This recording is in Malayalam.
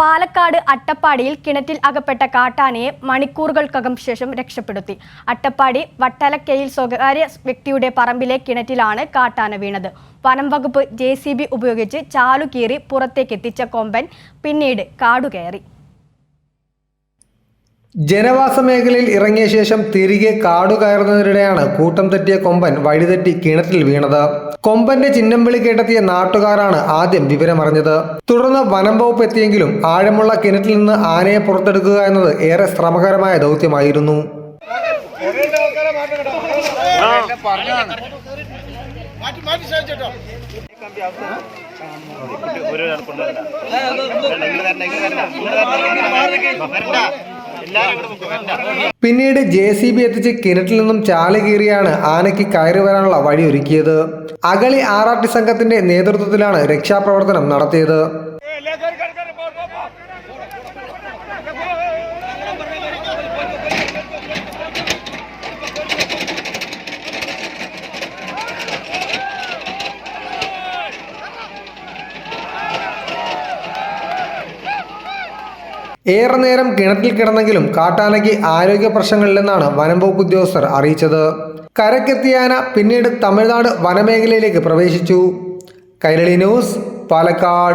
പാലക്കാട് അട്ടപ്പാടിയിൽ കിണറ്റിൽ അകപ്പെട്ട കാട്ടാനയെ മണിക്കൂറുകൾക്കകം ശേഷം രക്ഷപ്പെടുത്തി. അട്ടപ്പാടി വട്ടലക്കയിൽ സ്വകാര്യ വ്യക്തിയുടെ പറമ്പിലെ കിണറ്റിലാണ് കാട്ടാന വീണത്. വനം വകുപ്പ് ജെ ഉപയോഗിച്ച് ചാലുകീറി പുറത്തേക്കെത്തിച്ച കൊമ്പൻ പിന്നീട് കാടുകയറി. ജനവാസ മേഖലയിൽ ഇറങ്ങിയ ശേഷം തിരികെ കാടു കയറുന്നതിനിടെയാണ് കൂട്ടം തെറ്റിയ കൊമ്പൻ വഴിതെറ്റി കിണറ്റിൽ വീണത്. കൊമ്പന്റെ ചിഹ്നം വിളി കേട്ടെത്തിയ നാട്ടുകാരാണ് ആദ്യം വിവരമറിഞ്ഞത്. തുടർന്ന് വനം വകുപ്പ് എത്തിയെങ്കിലും ആഴമുള്ള കിണറ്റിൽ നിന്ന് ആനയെ പുറത്തെടുക്കുക എന്നത് ഏറെ ശ്രമകരമായ ദൗത്യമായിരുന്നു. ഒരു പിന്നീട് ജെ സി ബി എത്തിച്ച് കിണറ്റിൽ നിന്നും ചാളി കീറിയാണ് ആനയ്ക്ക് കയറി വരാനുള്ള വഴിയൊരുക്കിയത്. അഗളി ആറാട്ടി സംഘത്തിന്റെ നേതൃത്വത്തിലാണ് രക്ഷാപ്രവർത്തനം നടത്തിയത്. ഏറെ നേരം കിണറ്റിൽ കിടന്നെങ്കിലും കാട്ടാനയ്ക്ക് ആരോഗ്യ പ്രശ്നങ്ങളില്ലെന്നാണ് വനംവകുപ്പ് ഉദ്യോഗസ്ഥർ അറിയിച്ചത്. കരക്കെത്തിയ ആന പിന്നീട് തമിഴ്നാട് വനമേഖലയിലേക്ക് പ്രവേശിച്ചു. കൈരളി ന്യൂസ് പാലക്കാട്.